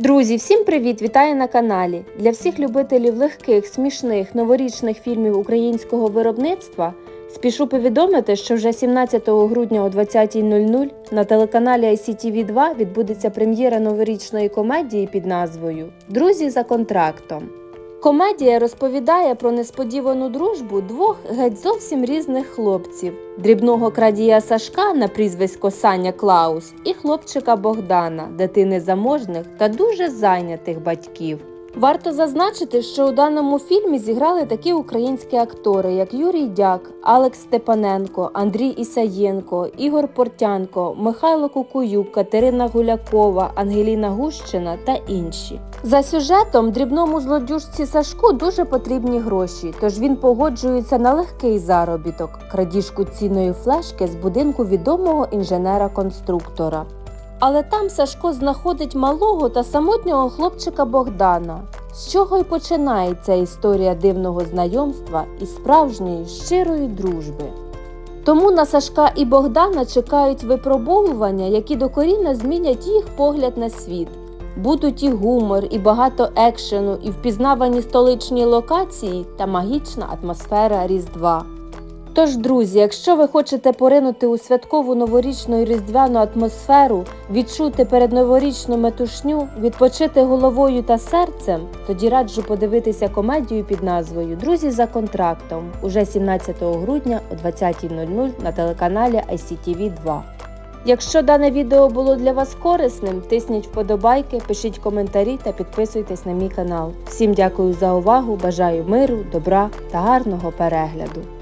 Друзі, всім привіт! Вітаю на каналі! Для всіх любителів легких, смішних, новорічних фільмів українського виробництва спішу повідомити, що вже 17 грудня о 20.00 на телеканалі ICTV 2 відбудеться прем'єра новорічної комедії під назвою Друзі за контрактом. Комедія розповідає про несподівану дружбу двох геть зовсім різних хлопців: дрібного крадія Сашка на прізвисько Саня Клаус і хлопчика Богдана, дитини заможних та дуже зайнятих батьків. Варто зазначити, що у даному фільмі зіграли такі українські актори, як Юрій Дяк, Алекс Степаненко, Андрій Ісаєнко, Ігор Портянко, Михайло Кукуюк, Катерина Гулякова, Ангеліна Гущина та інші. За сюжетом дрібному злодюжці Сашку дуже потрібні гроші, тож він погоджується на легкий заробіток крадіжку цінної флешки з будинку відомого інженера-конструктора. Але там Сашко знаходить малого та самотнього хлопчика Богдана, з чого й починається історія дивного знайомства і справжньої щирої дружби. Тому на Сашка і Богдана чекають випробовування, які докорінно змінять їх погляд на світ. Будуть і гумор, і багато екшену, і впізнавані столичні локації та магічна атмосфера Різдва. Тож, друзі, якщо ви хочете поринути у святкову новорічну і різдвяну атмосферу, відчути передноворічну метушню, відпочити головою та серцем, тоді раджу подивитися комедію під назвою Друзі за контрактом уже 17 грудня о 20.00 на телеканалі ICTV 2. Якщо дане відео було для вас корисним, тисніть вподобайки, пишіть коментарі та підписуйтесь на мій канал. Всім дякую за увагу, бажаю миру, добра та гарного перегляду.